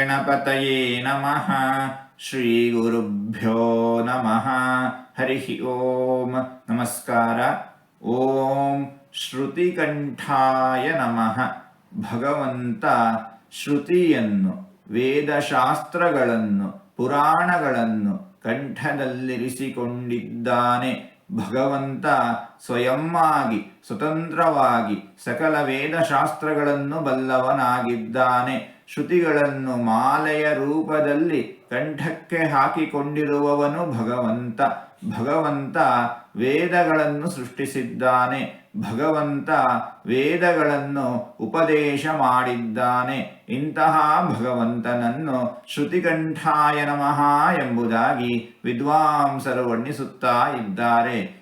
ಗಣಪತಯೇ ನಮಃ. ಶ್ರೀ ಗುರುಭ್ಯೋ ನಮಃ. ಹರಿಹಿ ಓಂ. ನಮಸ್ಕಾರ. ಓಂ ಶ್ರುತಿಕಂಠಾಯ ನಮಃ. ಭಗವಂತ ಶ್ರುತಿಯನ್ನು, ವೇದಶಾಸ್ತ್ರಗಳನ್ನು, ಪುರಾಣಗಳನ್ನು ಕಂಠದಲ್ಲಿರಿಸಿಕೊಂಡಿದ್ದಾನೆ. ಭಗವಂತ ಸ್ವಯಂವಾಗಿ, ಸ್ವತಂತ್ರವಾಗಿ ಸಕಲ ವೇದಶಾಸ್ತ್ರಗಳನ್ನು ಬಲ್ಲವನಾಗಿದ್ದಾನೆ. ಶ್ರುತಿಗಳನ್ನು ಮಾಲೆಯ ರೂಪದಲ್ಲಿ ಕಂಠಕ್ಕೆ ಹಾಕಿಕೊಂಡಿರುವವನು ಭಗವಂತ. ಭಗವಂತ ವೇದಗಳನ್ನು ಸೃಷ್ಟಿಸಿದ್ದಾನೆ. ಭಗವಂತ ವೇದಗಳನ್ನು ಉಪದೇಶ ಮಾಡಿದ್ದಾನೆ. ಇಂತಹ ಭಗವಂತನನ್ನು ಶ್ರುತಿಕಂಠಾಯ ನಮಃ ಎಂಬುದಾಗಿ ವಿದ್ವಾಂಸರು ವರ್ಣಿಸುತ್ತಾ ಇದ್ದಾರೆ.